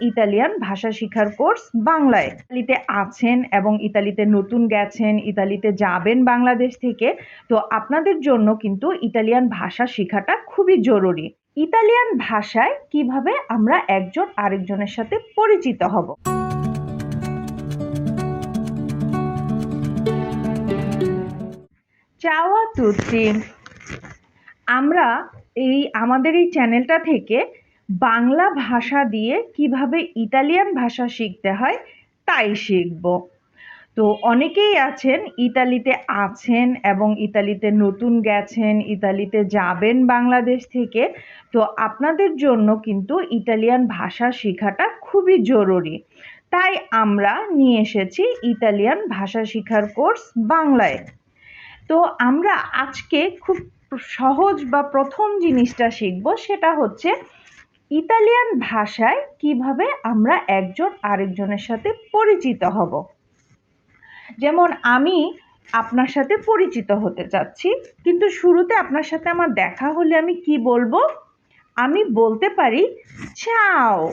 Italian ভাষা শেখার course বাংলায়। ইতালিতে আছেন এবং ইতালিতে নতুন গেছেন ইতালিতে যাবেন বাংলাদেশ থেকে তো আপনাদের জন্য কিন্তু ইতালিয়ান ভাষা শেখাটা খুবই জরুরি। ইতালিয়ান ভাষায় কীভাবে আমরা একজন আরেকজনের সাথে পরিচিত হব? চাওয়া তুতি আমরা এই আমাদের এই চ্যানেলটা থেকে বাংলা ভাষা দিয়ে কীভাবে ইতালিয়ান ভাষা শিখতে হয়, তাই শিখব। তো অনেকেই আছেন, ইতালিতে আছেন এবং ইতালিতে নতুন গেছেন, ইতালিতে যাবেন বাংলাদেশ থেকে, তো আপনাদের জন্য কিন্তু ইটালিয়ান ভাষা শেখাটা খুবই জরুরি। তাই আমরা নিয়ে এসেছি ইতালিয়ান ভাষা শেখার কোর্স বাংলায়। তো আমরা আজকে খুব সহজ বা প্রথম জিনিসটা শিখব, সেটা হচ্ছে ইতালিয়ান ভাষায় কীভাবে আমরা একজন আরেকজনের সাথে পরিচিত হব? যেমন আমি আপনার সাথে পরিচিত হতে চাচ্ছি, কিন্তু শুরুতে আপনার সাথে আমার দেখা হলে আমি কি বলব? আমি বলতে পারি, চাও।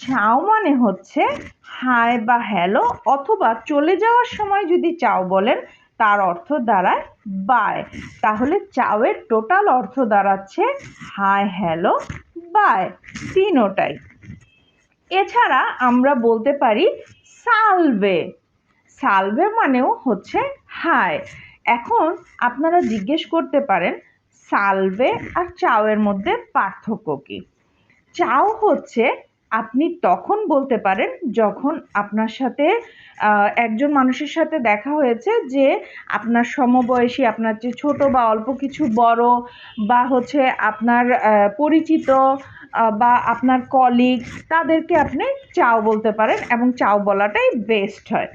চাও মানে হচ্ছে, হাই বা হ্যালো অথবা চলে যাওয়ার সময় যদি চাও বলেন, তার অর্থ দাঁড়ায়, বাই। তাহলে চাওয়ের টোটাল অর্থ দাঁড়াচ্ছে, হাই, হ্যালো। বাই তিনোটাই এছাড়া আমরা বলতে পারি সালভে। সালভে মানেও হচ্ছে হাই। এখন আপনারা জিজ্ঞেস করতে পারেন, সালভে আর চাওয়ের মধ্যে পার্থক্য কী? চাও হচ্ছে, আপনি তখন বলতে পারেন, যখন আপনার সাথে একজন মানুষের সাথে দেখা হয়েছে যে আপনার সমবয়সী, আপনার যে ছোট বা অল্প কিছু বড় বা হচ্ছে আপনার পরিচিত বা আপনার কলিগ তাদেরকে আপনি চাও বলতে পারেন এবং চাও বলাটাই বেস্ট হয়।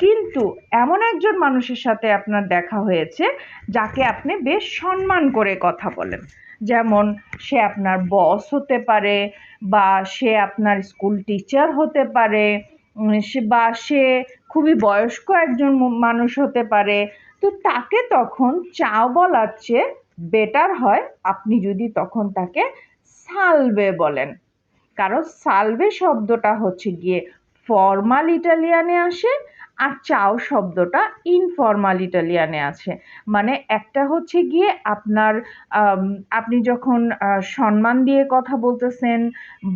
কিন্তু এমন একজন মানুষের সাথে আপনার দেখা হয়েছে যাকে আপনি বেশ সম্মান করে কথা বলেন। যেমন সে আপনার বস হতে পারে বা সে আপনার স্কুল টিচার হতে পারে সে বা সে খুবই বয়স্ক একজন মানুষ হতে পারে। তো তাকে তখন চা বলার চেয়ে বেটার হয়, আপনি যদি তখন তাকে সালবে বলেন। কারণ সালবে শব্দটা হচ্ছে গিয়ে ফর্মাল ইটালিয়ানে আসে আর চাও শব্দটা ইনফর্মাল ইটালিয়ানে আছে। মানে একটা হচ্ছে গিয়ে আপনার আপনি যখন সম্মান দিয়ে কথা বলতেছেন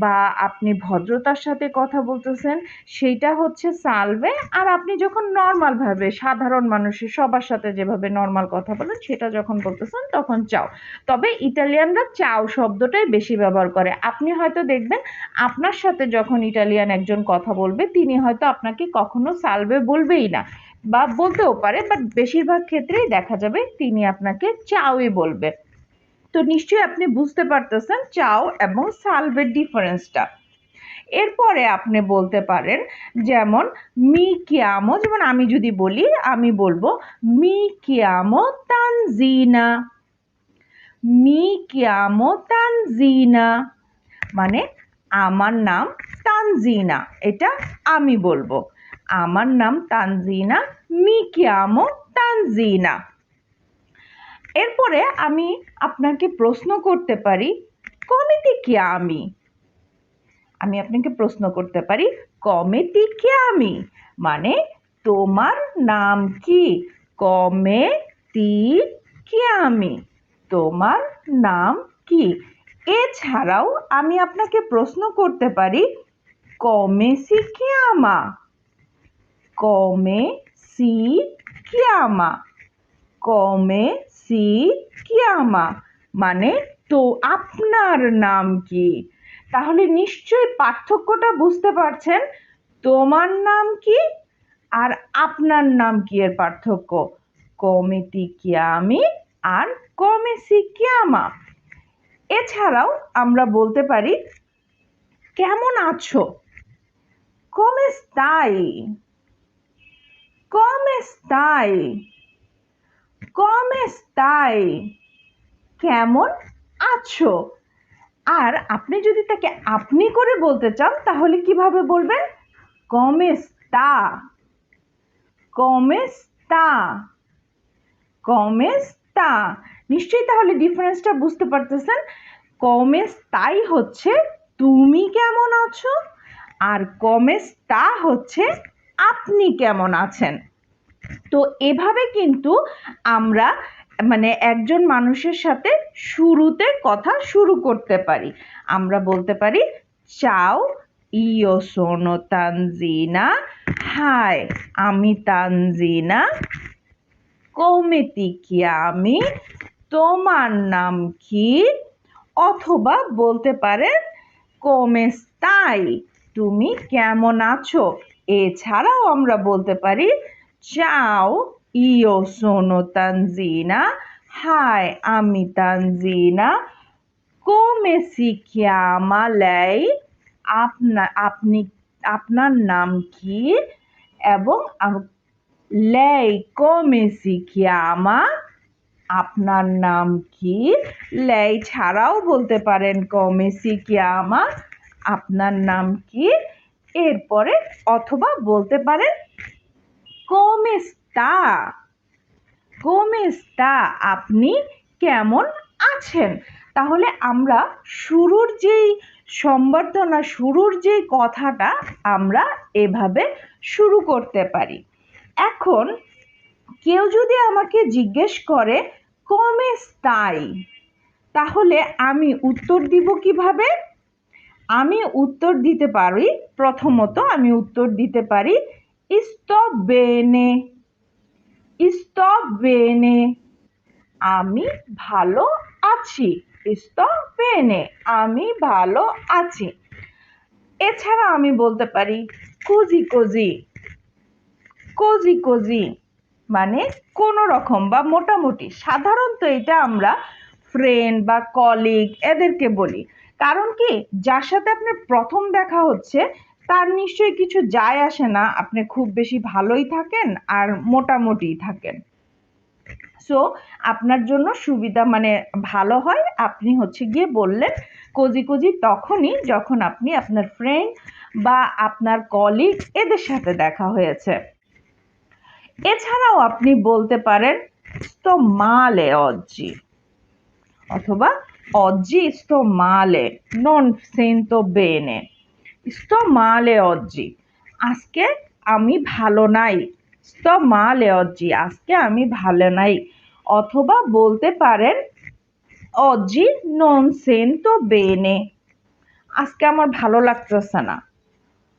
বা আপনি ভদ্রতার সাথে কথা বলতেছেন, সেইটা হচ্ছে সালভে। আর আপনি যখন নর্মালভাবে সাধারণ মানুষের সবার সাথে যেভাবে নর্মাল কথা বলেন, সেটা যখন বলতেছেন, তখন চাও। তবে ইটালিয়ানরা চাও শব্দটাই বেশি ব্যবহার করে। আপনি হয়তো দেখবেন, আপনার সাথে যখন ইটালিয়ান একজন কথা বলবে, তিনি হয়তো আপনাকে কখনো সালভে বলবেই না। বা বলতেও পারে বাট বেশিরভাগ ক্ষেত্রেই দেখা যাবে তিনি আপনাকে চাওই বলবে। তো নিশ্চয়ই আপনি বুঝতে পারতেছেন চাও এবং সালভের ডিফারেন্সটা। এরপরে আপনি বলতে পারেন যেমন, মি কিয়ামো যেমন আমি যদি বলি, আমি বলব, মি কিয়ামো তানজিনা। মি কিয়ামো তানজিনা। মানে আমার নাম তানজিনা। এটা আমি বলব। আমার নাম তানজিনা, মি কিয়ামো তানজিনা। এরপরে আমি আপনাকে প্রশ্ন করতে পারি, কমিতি কি আমি আমি আপনাকে প্রশ্ন করতে পারি, কমেতি কে আমি মানে তোমার নাম কি? কমে তি কে আমি তোমার নাম কি? এছাড়াও আমি আপনাকে প্রশ্ন করতে পারি কমে সি আমা কমে সি আমা কমে সি কিয়ামা মানে তো আপনার নাম কি? তাহলে নিশ্চয়ই পার্থক্যটা বুঝতে পারছেন। তোমার নাম কি? আর আপনার নাম কি এর পার্থক্য? কমিতি কিয়ামি আর কমেসি কিয়ামা। এছাড়াও আমরা বলতে পারি, কেমন আছো? কমেস তাই কমেস তাই কমে তাই কেমন আছো? আর আপনি যদি তাকে আপনি করে বলতে চান, তাহলে কীভাবে বলবেন? কমেস্তা কমেস্তা কমেস্তা নিশ্চয়ই তাহলে ডিফারেন্সটা বুঝতে পারতেছেন। কমেস তাই হচ্ছে, তুমি কেমন আছো? আর কমে তা হচ্ছে আপনি কেমন আছেন? তো এভাবে কিন্তু আমরা মানে একজন মানুষের সাথে শুরুতে কথা শুরু করতে পারি। আমরা বলতে পারি, চাও ইও সোনো তানজিনা হাই আমি তানজিনা কৌমেতি কি আমি, তোমার নাম কি? অথবা বলতে পারেন কোমেস্তাই তুমি কেমন আছো? এছাড়াও আমরা বলতে পারি, চাও ইও সোনো তানজিনা, হাই আমি তানজিনা, কোমে সি চিয়ামা লেই আপনা, আপনি, আপনার নাম কি? এবং লেই কোমে সি চিয়ামা আপনার নাম কি? লেই ছাড়াও বলতে পারেন, কমে সি চিয়ামা আপনার নাম কি? এরপরে অথবা বলতে পারেন কমেস্তা কমেস্তা আপনি কেমন আছেন? তাহলে আমরা শুরুর যেই সম্বর্ধনা, শুরুর যেই কথাটা আমরা এভাবে শুরু করতে পারি। এখন কেউ যদি আমাকে জিজ্ঞেস করে কমেস্তাই তাহলে আমি উত্তর দিব কীভাবে? আমি উত্তর দিতে পারি, প্রথমত আমি উত্তর দিতে পারি sto bene আমি ভালো আছি bene আমি ভালো আছি। এছাড়া আমি বলতে পারি, কোজি কোজি কোজি কোজি। মানে কোনো রকম বা মোটামুটি। সাধারণত এটা আমরা ফ্রেন্ড বা কলিগ এদেরকে বলি। কারণ কি? যার সাথে আপনার প্রথম দেখা হচ্ছে, তার নিশ্চয়ই কিছু যায় আসে না। আপনি খুব বেশি ভালোই থাকেন আর মোটামুটি থাকেন। সো আপনার জন্য সুবিধা মানে ভালো হয়। আপনি হচ্ছে গিয়ে বললেন, কোজি কোজি তখনই যখন আপনি আপনার ফ্রেন্ড বা আপনার কলিগ এদের সাথে দেখা হয়েছে। এছাড়াও আপনি বলতে পারেন sto male oggi অথবা oggi sto male non sento bene sto male oggi আজকে আমি ভালো নাই sto male oggi আজকে আমি ভালো নাই অথবা বলতে পারেন oggi non sento bene আজকে আমার ভালো লাগতেছে না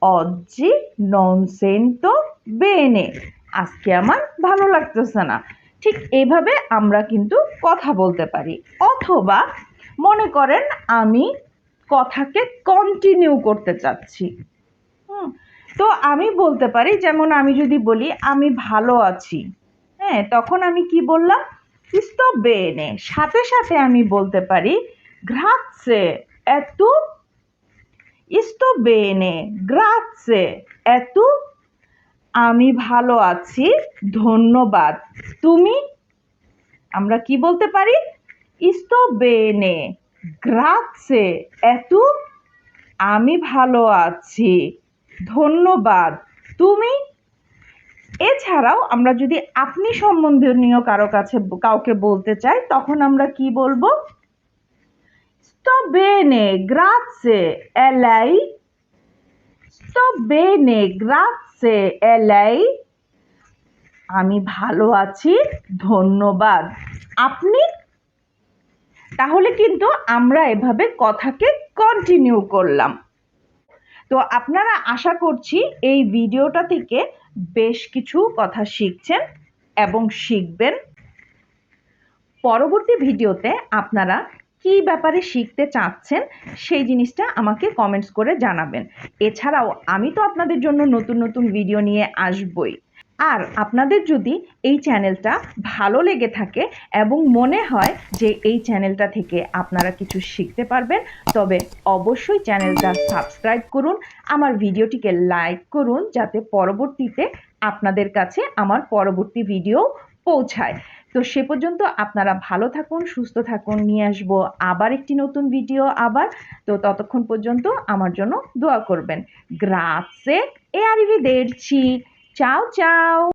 oggi non sento bene আজকে আমার ভালো লাগতেছে না ঠিক এইভাবে আমরা কিন্তু কথা বলতে পারি অথবা মনে করেন আমি কথাকে কন্টিনিউ করতে চাচ্ছি। হুম, তো আমি বলতে পারি, যেমন আমি যদি বলি, আমি ভালো আছি। হ্যাঁ তখন আমি কি বললাম? sto bene সাথে সাথে আমি বলতে পারি grazie এত sto bene grazie এত আমি ভালো আছি। ধন্যবাদ। তুমি, আমরা কি বলতে পারি? Sto bene grazie এত আমি ভালো আছি। ধন্যবাদ। তুমি? এছাড়াও আমরা যদি আপনি সম্বন্ধনীয় কারও কাছে কাউকে বলতে চাই, তখন আমরা কি বলব? sto bene grazie e lei sto আমি ভালো আছি, ধন্যবাদ। আপনি? তাহলে কিন্তু আমরা এভাবে কথাকে কন্টিনিউ করলাম। তো আপনারা আশা করছি এই ভিডিওটা থেকে বেশ কিছু কথা শিখছেন এবং শিখবেন। পরবর্তী ভিডিওতে আপনারা কী ব্যাপারে শিখতে চাচ্ছেন সেই জিনিসটা আমাকে কমেন্টস করে জানাবেন। এছাড়াও আমি তো আপনাদের জন্য নতুন নতুন ভিডিও নিয়ে আসবই। আর আপনাদের যদি এই চ্যানেলটা ভালো লেগে থাকে এবং মনে হয় যে এই চ্যানেলটা থেকে আপনারা কিছু শিখতে পারবেন, তবে অবশ্যই চ্যানেলটা সাবস্ক্রাইব করুন, আমার ভিডিওটিকে লাইক করুন যাতে পরবর্তীতে আপনাদের কাছে আমার পরবর্তী ভিডিও পৌঁছায়। তো সে পর্যন্ত আপনারা ভালো থাকুন, সুস্থ থাকুন, নিয়ে আসব আবার একটি নতুন ভিডিও আবার। তো ততক্ষণ পর্যন্ত আমার জন্য দোয়া করবেন। গ্রাসে এ আর আরিভি দেখছি চাও চাও